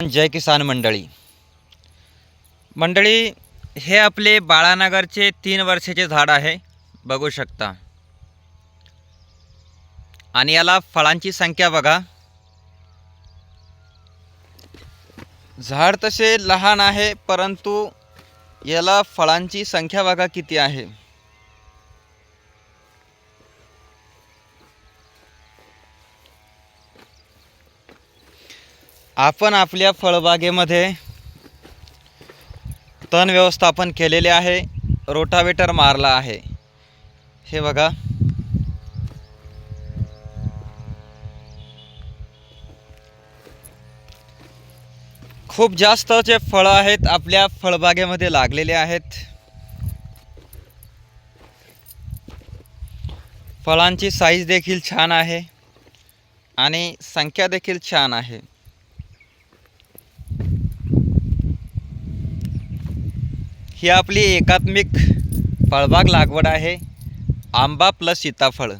जय किसान मंडळी. मंडळी हे आपले बाळानगरचे तीन वर्षाचे झाड आहे बघू शकता. आणि याला फळांची संख्या बघा. झाड तसे लहान आहे परंतु याला फळांची संख्या बघा किती आहे. आपण आपल्या फळबागेमध्ये तण व्यवस्थापन केलेले आहे रोटावेटर मारला आहे. हे बघा. खूप जास्त जे फळं आहेत आपल्या फळबागेमध्ये लागलेले आहेत. फळांची साईज देखील छान आहे आणि संख्या देखील छान आहे. ही आपली एकात्मिक फळबाग लागवड आहे. आंबा प्लस सीताफळ.